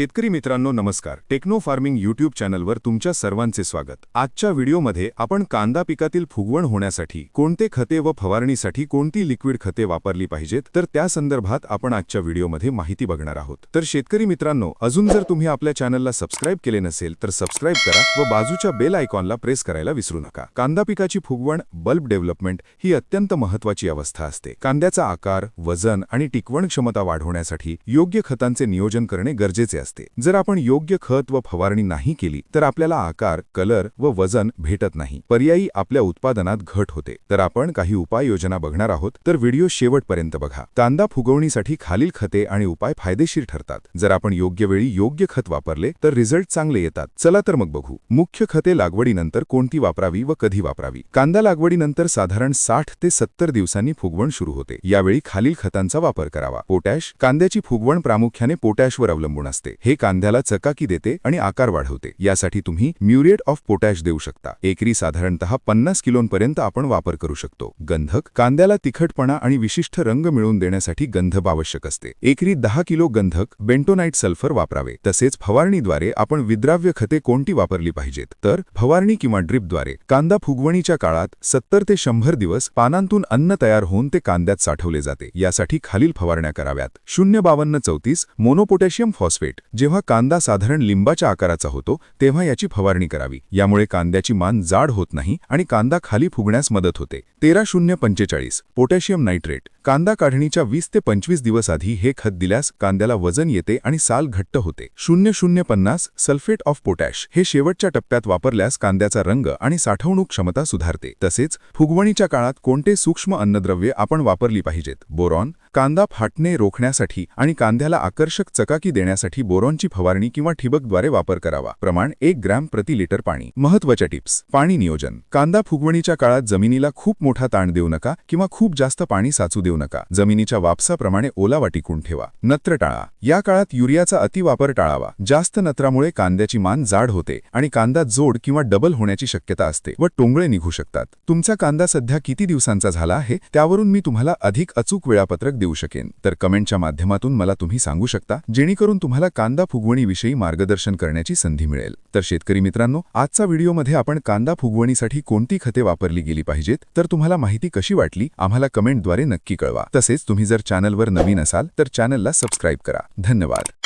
शेतकरी मित्रांनो नमस्कार. टेक्नो फार्मिंग यूट्यूब चॅनलवर तुमच्या सर्वांचे स्वागत. आजच्या व्हिडिओमध्ये आपण कांदा पिकातील फुगवण होण्यासाठी कोणते खते व फवारणीसाठी कोणती लिक्विड खते वापरली पाहिजेत तर त्या संदर्भात आपण आजच्या व्हिडिओमध्ये माहिती बघणार आहोत. तर शेतकरी मित्रांनो अजून जर तुम्ही आपल्या चॅनलला सबस्क्राईब केले नसेल तर सबस्क्राईब करा व बाजूच्या बेल आयकॉनला प्रेस करायला विसरू नका. कांदा पिकाची फुगवण बल्ब डेव्हलपमेंट ही अत्यंत महत्वाची अवस्था असते. कांद्याचा आकार वजन आणि टिकवण क्षमता वाढवण्यासाठी योग्य खतांचे नियोजन करणे गरजेचे असते. जर आपण योग्य खत व फवारणी नाही केली तर आपल्याला आकार कलर व वजन भेटत नाही. पर्यायी आपल्या उत्पादनात घट होते. तर आपण काही उपाययोजना बघणार आहोत तर व्हिडिओ शेवटपर्यंत बघा. कांदा फुगवणीसाठी खालील खते आणि उपाय फायदेशीर ठरतात. जर आपण योग्य वेळी योग्य खत वापरले तर रिझल्ट चांगले येतात. चला तर मग बघू. मुख्य खते लागवडीनंतर कोणती वापरावी व कधी वापरावी? कांदा लागवडीनंतर साधारण साठ ते सत्तर दिवसांनी फुगवण सुरू होते. यावेळी खालील खतांचा वापर करावा. पोटॅश कांद्याची फुगवण प्रामुख्याने पोटॅशवर अवलंबून असते. हे कांद्याला चकाकी देते आणि आकार वाढवते. यासाठी तुम्ही म्युरिएट ऑफ पोटॅश देऊ शकता. एकरी साधारणतः पन्नास किलोंपर्यंत आपण वापर करू शकतो. गंधक कांद्याला तिखटपणा आणि विशिष्ट रंग मिळवून देण्यासाठी गंधब आवश्यक असते. एकरी दहा किलो गंधक बेंटोनाइट सल्फर वापरावे. तसेच फवारणीद्वारे आपण विद्राव्य खते कोणती वापरली पाहिजेत? तर फवारणी किंवा ड्रिपद्वारे कांदा फुगवणीच्या काळात सत्तर ते शंभर दिवस पानांतून अन्न तयार होऊन ते कांद्यात साठवले जाते. यासाठी खालील फवारण्या कराव्यात. शून्य बावन्न चौतीस मोनोपोटॅशियम फॉस्फेट. जेव्हा कांदा साधारण लिंबाच्या आकाराचा होतो तेव्हा याची फवारणी करावी. यामुळे कांद्याची मान जाड होत नाही आणि कांदा खाली फुगण्यास मदत होते. तेरा शून्य पंचेचाळीस पोटॅशियम नायट्रेट. कांदा काढणीच्या वीस ते पंचवीस दिवस आधी हे खत दिल्यास कांद्याला वजन येते आणि साल घट्ट होते. शून्य शून्य पन्नास सल्फेट ऑफ पोटॅश हे शेवटच्या टप्प्यात वापरल्यास कांद्याचा रंग आणि साठवणूक क्षमता सुधारते. तसेच फुगवणीच्या काळात कोणते सूक्ष्म अन्नद्रव्ये आपण वापरली पाहिजेत? बोरॉन कांदा फाटणे रोखण्यासाठी आणि कांद्याला आकर्षक चकाकी देण्यासाठी बोरॉनची फवारणी किंवा ठिबकद्वारे वापर करावा. प्रमाण एक ग्रॅम प्रति लिटर पाणी. महत्त्वाच्या टिप्स. पाणी नियोजन. कांदा फुगवणीच्या काळात जमिनीला खूप मोठा ताण देऊ नका किंवा खूप जास्त पाणी साचू देऊ नका. जमिनीच्या वापसाप्रमाणे ओलावा टिकून ठेवा. नत्र टाळा. या काळात युरियाचा अतिवापर टाळावा. जास्त नत्रामुळे कांद्याची मान जाड होते आणि कांदा जोड किंवा डबल होण्याची शक्यता असते व टोंगळे निघू शकतात. तुमचा कांदा सध्या किती दिवसांचा झाला आहे? त्यावरून मी तुम्हाला अधिक अचूक वेळापत्रक देऊ शकेन. तर कमेंटच्या माध्यमातून मला तुम्ही सांगू शकता जेणेकरून तुम्हाला कांदा फुगवणीविषयी मार्गदर्शन करण्याची संधी मिळेल. तर शेतकरी मित्रांनो आजचा व्हिडिओमध्ये आपण कांदा फुगवणीसाठी कोणती खते वापरली गेली पाहिजेत तर तुम्हाला माहिती कशी वाटली आम्हाला कमेंटद्वारे नक्की कळवा. तसेच तुम्ही जर चॅनलवर नवीन असाल तर चॅनलला सबस्क्राईब करा. धन्यवाद.